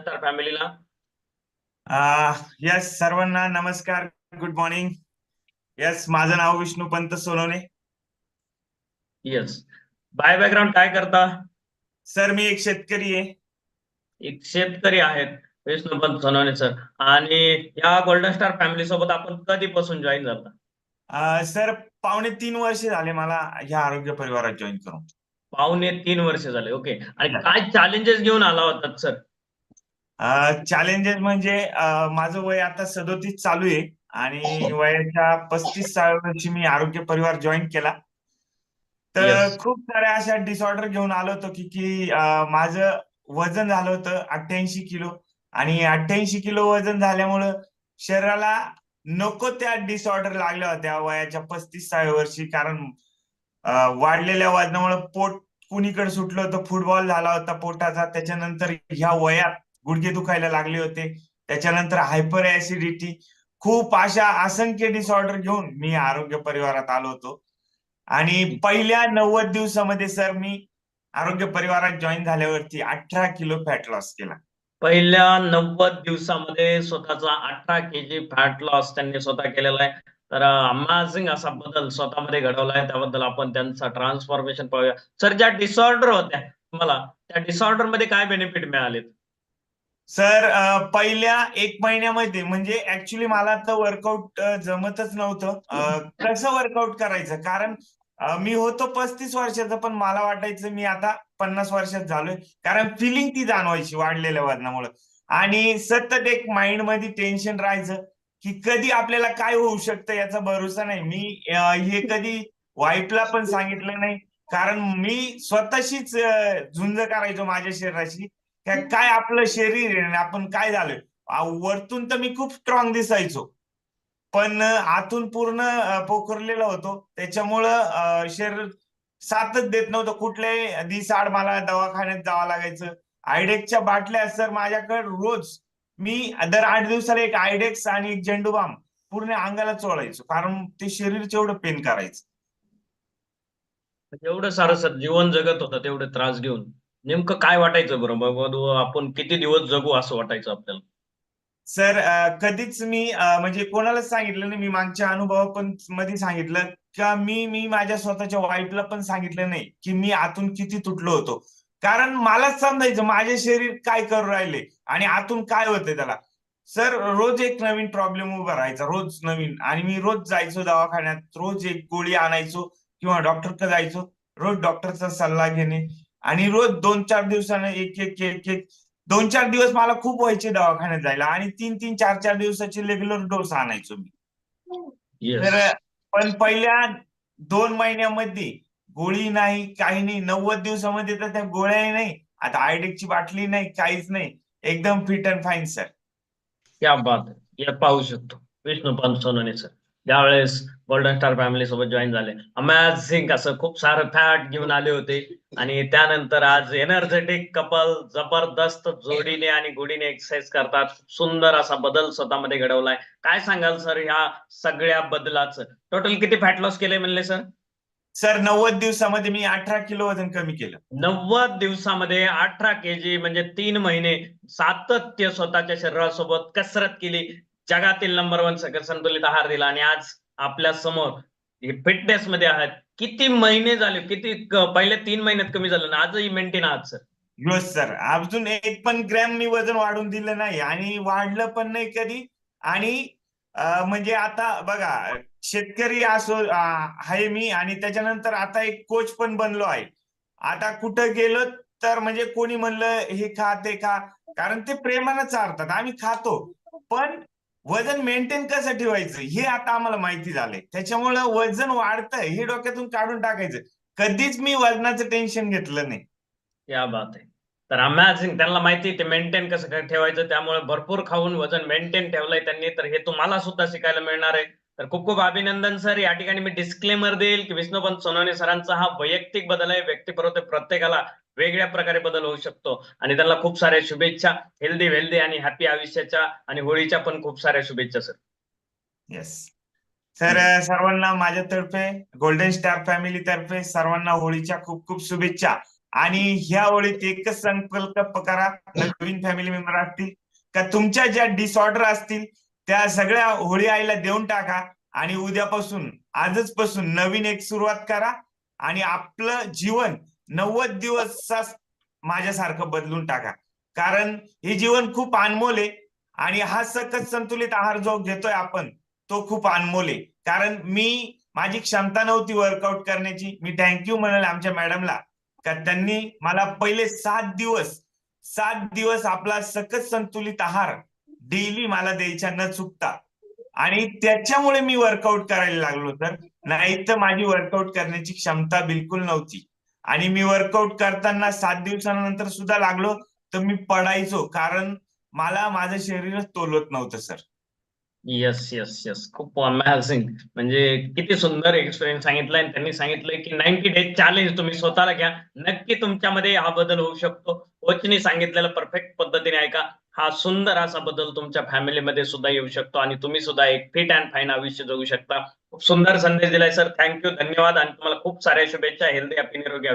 Star फॅमिलीला. Yes सर्वांना नमस्कार गुड मॉर्निंग यस माझं नाव Vishnu Pant Sonawane. Yes by background काय करता? सर मी एक शेतकरी आहे. एक शेतकरी आहेत विष्णुपंत सोनवणे सर आणि या गोल्डन स्टार फॅमिली सोबत आपण कधीपासून जॉईन झाला? सर पावणे तीन वर्ष झाले मला ह्या आरोग्य परिवारात जॉईन करून. पावणे तीन वर्ष झाले ओके आणि काय चॅलेंजेस घेऊन आला होता सर चॅलेंजेस म्हणजे माझं वय आता सदोतीस चालू आहे आणि वयाच्या पस्तीस वर्षी मी आरोग्य परिवार जॉईन केला तर Yes. खूप साऱ्या अशा डिसऑर्डर घेऊन आलो होतो की की माझं वजन झालं होतं अठ्ठ्याऐंशी किलो आणि अठ्ठ्याऐंशी किलो वजन झाल्यामुळं शरीराला नको त्या डिसऑर्डर लागल्या होत्या वयाच्या पस्तीसाव्या वर्षी कारण वाढलेल्या वजनामुळे पोट कुणीकडे सुटलं होतं फुटबॉल झाला होता पोटाचा त्याच्यानंतर ह्या वयात गुडघे दुखायला लागले होते. त्याच्यानंतर हायपर ऍसिडिटी खूप अशा असंख्य डिसऑर्डर घेऊन मी आरोग्य परिवारात आलो होतो. आणि पहिल्या नव्वद दिवसामध्ये सर मी आरोग्य परिवारात जॉईन झाल्यावरती अठरा किलो फॅट लॉस केला. पहिल्या नव्वद दिवसामध्ये स्वतःचा अठरा के जी फॅट लॉस त्यांनी स्वतः केलेला आहे. तर अमेझिंग असा बदल स्वतःमध्ये घडवला आहे. त्याबद्दल आपण त्यांचा ट्रान्सफॉर्मेशन पाहूया. सर ज्या डिसऑर्डर होत्या तुम्हाला त्या डिसऑर्डरमध्ये काय बेनिफिट मिळालेत? सर पहिल्या एक महिन्यामध्ये म्हणजे ऍक्च्युली मला तर वर्कआउट जमतच नव्हतं. कसं वर्कआउट करायचं? कारण मी होतो पस्तीस वर्षाचं पण मला वाटायचं मी आता पन्नास वर्षात झालोय. कारण फिलिंग ती जाणवायची वाढलेल्या वजनामुळे. आणि सतत एक माइंडमध्ये टेन्शन राहायचं की कधी आपल्याला काय होऊ शकतं याचा भरोसा नाही. मी हे कधी वाईफला पण सांगितलं नाही. कारण मी स्वतःशीच झुंज करायचो माझ्या शरीराशी. काय आपलं शरीर आहे आपण काय झालोय? वरतून तर मी खूप स्ट्रॉंग दिसायचो. पण आतून पूर्ण पोखरलेला होतो. त्याच्यामुळं शरीर साथच देत नव्हतं. कुठल्याही दिसाड मला दवाखान्यात जावं लागायचं. आयडेक्सच्या बाटल्या सर माझ्याकडे रोज मी दर आठ दिवसाला एक आयडेक्स आणि एक झेंडूबाम पूर्ण अंगाला चोळायचो. कारण ते शरीर जेवढं पेन करायचं. एवढं सारं सर जीवन जगत होतं तेवढे त्रास घेऊन. नेमकं काय वाटायचं बरं? बाबा आपण किती दिवस जगू असं वाटायचं आपल्याला? सर कधीच मी म्हणजे कोणालाच सांगितलं नाही. मी मागच्या अनुभव पण मध्ये सांगितलं. का मी मी माझ्या स्वतःच्या वाईफला पण सांगितलं नाही की मी आतून किती तुटलो होतो. कारण मलाच समजायचं माझे शरीर काय करू राहिले आणि आतून काय होतंय त्याला. सर रोज एक नवीन प्रॉब्लेम उभा राहायचा रोज नवीन. आणि मी रोज जायचो दवाखान्यात रोज एक गोळी आणायचो किंवा डॉक्टरकडे जायचो रोज डॉक्टरचा सल्ला घेणे. आणि रोज दोन चार दिवसानं एक एक एक एक. दोन चार दिवस मला खूप व्हायचे दवाखान्यात जायला आणि तीन तीन चार चार दिवसाचे रेग्युलर डोस आणायचो मी. तर पण पहिल्या दोन महिन्यामध्ये गोळी नाही काही नाही नव्वद दिवसामध्ये तर त्या गोळ्याही नाही. आता आयडेकची बाटली नाही काहीच नाही. एकदम फिट अँड फाईन सर. क्या बात पाहू शकतो. विष्णुपंत सोनवणे सर. ज्यावेळेस गोल्डन स्टार फॅमिली सोबत जॉईन झाले. अमॅझिंग असं खूप सारं फॅट घेऊन आले होते. आणि त्यानंतर आज एनर्जेटिक कपल जबरदस्त जोडीने आणि गोडीने एक्सरसाइज करतात. सुंदर असा बदल स्वतःमध्ये घडवलाय. काय सांगाल सर ह्या सगळ्या बदलाचं? टोटल किती फॅट लॉस केले म्हणले सर सर नव्वद दिवसामध्ये मी अठरा किलो वजन कमी केलं. नव्वद दिवसामध्ये अठरा के जी म्हणजे तीन महिने सातत्य स्वतःच्या शरीरासोबत कसरत केली. जगातील नंबर वन संतुलित आहार दिला आणि आज आपल्यासमोर फिटनेस मध्ये आहात. किती महिने झाले किती पहिल्या पहिले तीन महिन्यात कमी झालं ना आजही मेंटेन आहात सर योस सर अजून एक पण ग्रॅम मी वजन वाढून दिलं नाही आणि वाढलं पण नाही कधी. आणि म्हणजे आता बघा शेतकरी असो आहे मी आणि त्याच्यानंतर आता एक कोच पण बनलो आहे. आता कुठं गेलो तर म्हणजे कोणी म्हणलं हे खा ते खा. कारण ते प्रेमानं चारतात. आम्ही खातो. पण वजन मेंटेन कसं ठेवायचं हे आता आम्हाला माहिती झालंय. त्याच्यामुळं वजन वाढतं हे डोक्यातून काढून टाकायचं. कधीच मी वजनाचं टेन्शन घेतलं नाही. या बात आहे. तर अमॅझिंग त्यांना माहिती ते मेंटेन कसं ठेवायचं त्यामुळे भरपूर खाऊन वजन मेंटेन ठेवलंय त्यांनी. तर हे तुम्हाला सुद्धा शिकायला मिळणार आहे. तर खूप खूप अभिनंदन सर. या ठिकाणी मी डिस्क्लेमर देईल की विष्णुपंत सोनवणे सरांचा हा वैयक्तिक बदल आहे. व्यक्तिपरत्वे प्रत्येकाला वेगळ्या प्रकारे बदल होऊ शकतो. आणि त्यांना खूप साऱ्या शुभेच्छा. हेल्दी वेल्दी आणि हॅपी आयुष्याच्या आणि होळीच्या पण खूप साऱ्या शुभेच्छा सर येस सर सर्वांना माझ्यातर्फे गोल्डन स्टार फॅमिली तर्फे सर्वांना होळीच्या खूप खूप शुभेच्छा. आणि ह्या ओळीत एकच संकल्प करा नवीन फॅमिली मेंबर असतील का तुमच्या ज्या डिसऑर्डर असतील त्या सगळ्या होळी आईला देऊन टाका. आणि उद्यापासून आजच पासून नवीन एक सुरुवात करा. आणि आपलं जीवन नव्वद दिवस माझ्यासारखं बदलून टाका. कारण हे जीवन खूप अनमोल आहे आणि हा सकस संतुलित आहार जो घेतोय आपण तो खूप अनमोल आहे. कारण मी माझी क्षमता नव्हती वर्कआउट करण्याची. मी थँक्यू म्हणाल आमच्या मॅडमला का त्यांनी मला पहिले सात दिवस सात दिवस आपला सकस संतुलित आहार डेली मला द्यायच्या न चुकता. आणि त्याच्यामुळे मी वर्कआउट करायला लागलो तर नाही तर माझी वर्कआउट करण्याची क्षमता बिलकुल नव्हती. आणि मी वर्कआउट करताना सात दिवसानंतर सुद्धा लागलो तर मी पडायचो. कारण मला माझं शरीरच तोलत नव्हतं सर येस येस येस खूप अमेझिंग म्हणजे किती सुंदर एक्सपिरियन्स सांगितलाय. आणि त्यांनी सांगितलंय की नाईन्टी डेज चॅलेंज तुम्ही स्वतःला घ्या. नक्की तुमच्यामध्ये हा बदल होऊ शकतो. कोचनी सांगितलेलं परफेक्ट पद्धतीने ऐका. हा सुंदर असा बदल तुमच्या फॅमिलीमध्ये सुद्धा येऊ शकतो. आणि तुम्ही सुद्धा एक फिट अँड फाईन आयुष्य जगू शकता. खूप सुंदर संदेश दिलाय सर थँक्यू धन्यवाद. आणि तुम्हाला खूप साऱ्या शुभेच्छा. हेल्दी हॅपी निरोगी